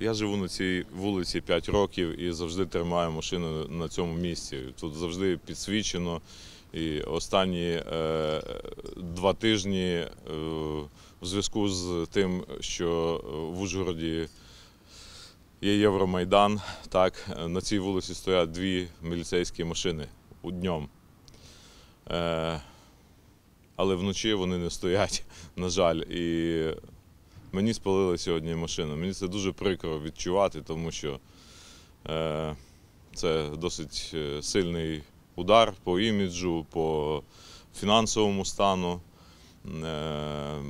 Я живу на цій вулиці 5 років і завжди тримаю машину на цьому місці. Тут завжди підсвічено. І останні е, два тижні е, в зв'язку з тим, що в Ужгороді є Євромайдан, так, на цій вулиці стоять дві міліцейські машини у днем. Е, але вночі вони не стоять, на жаль. І мені спалили сьогодні машину. Мені це дуже прикро відчувати, тому що е, це досить е, сильний удар по іміджу, по фінансовому стану. Е,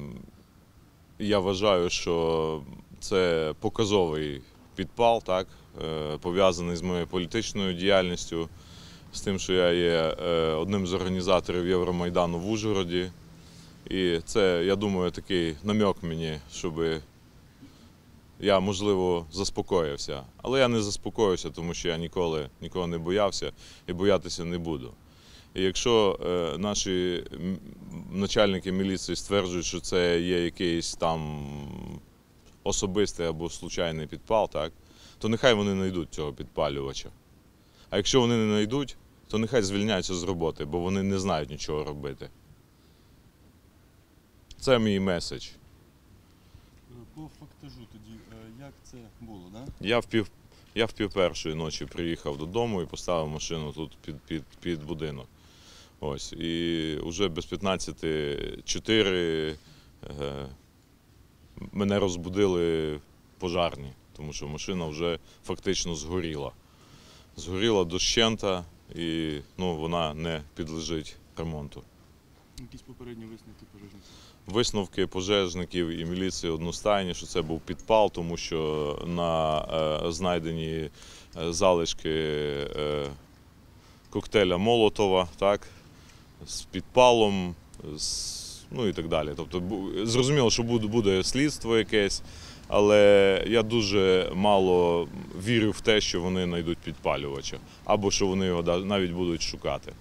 я вважаю, що це показовий підпал, так, е, пов'язаний з моєю політичною діяльністю, з тим, що я є е, одним з організаторів Євромайдану в Ужгороді. І це, я думаю, такий намек мені, щоб я, можливо, заспокоївся. Але я не заспокоюся, тому що я ніколи нікого не боявся і боятися не буду. І якщо е, наші начальники міліції стверджують, що це є якийсь там особистий або случайний підпал, так, то нехай вони знайдуть цього підпалювача. А якщо вони не знайдуть, то нехай звільняються з роботи, бо вони не знають нічого робити. Це мій меседж. По фактажу тоді, е, як це було, да? Я в пів, я в пів першої ночі приїхав додому і поставив машину тут під, під, під будинок. Ось. І вже без 15.4 е, мене розбудили пожарні, тому що машина вже фактично згоріла. Згоріла дощента і ну, вона не підлежить ремонту. Якісь попередні висновки пожежників? Висновки пожежників і міліції одностайні, що це був підпал, тому що на е, знайдені е, залишки е, коктейля Молотова, так, з підпалом, з, ну і так далі. Тобто зрозуміло, що буде, буде слідство якесь, але я дуже мало вірю в те, що вони знайдуть підпалювача, або що вони його навіть будуть шукати.